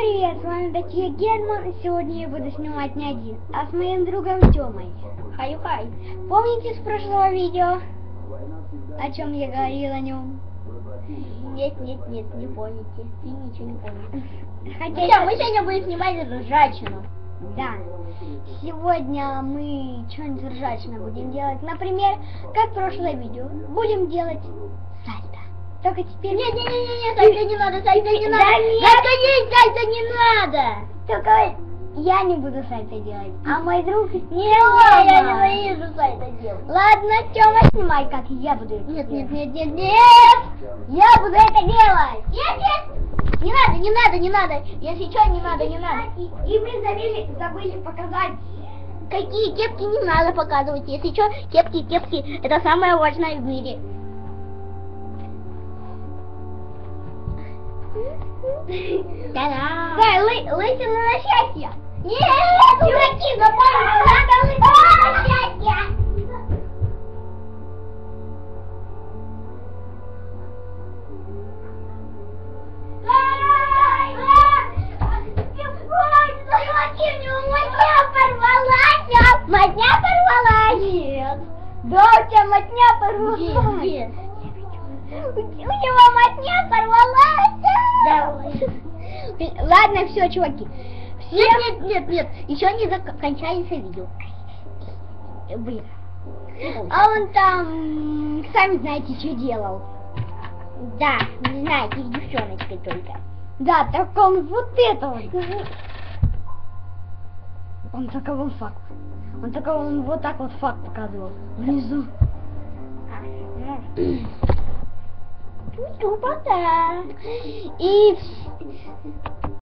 привет, с вами Датья Герман, и сегодня я буду снимать не один, а с моим другом Тёмой. Хай-хай. Помните с прошлого видео, о чем я говорил о нем? Нет, нет, нет, не помните. Ты ничего не помнишь. Хотя это- мы сегодня будем снимать ржачину. Да. Сегодня мы что-нибудь ржачное будем делать. Например, как прошлое видео, будем делать сальто. Только теперь... Нет, нет, нет, нет, сальто не надо, сальто не Да надо. нет. Сальто не, сальто надо. Только я не буду сальто делать, а мой друг... Не, не, я Тёма. ненавижу сальто делать. Ладно, Тёма, снимай, как я буду это Нет, делать. нет, нет, нет, нет. Я буду это делать! Нет, нет. Не надо, не надо, не надо. Если что, не надо, не надо. И, и мы забыли, забыли показать. Какие кепки не надо показывать. Если что, кепки, кепки, это самое важное в мире. Та-да! Лысина на счастье. Нет, дураки, запомнили, надо лысина на счастье. Мотня порвалась! Нет. Да, у тебя мотня порвалась. Нет. У, у него мотня Ладно, все, чуваки. Нет, нет, нет, нет, еще не закончается видео. Блин. А он там, сами знаете, что делал. Да, не знаете, с девчоночкой только. Да, так он вот это вот. Он только вот факт. Он только он вот так вот факт показывал. Внизу. Тупо, да. И вс-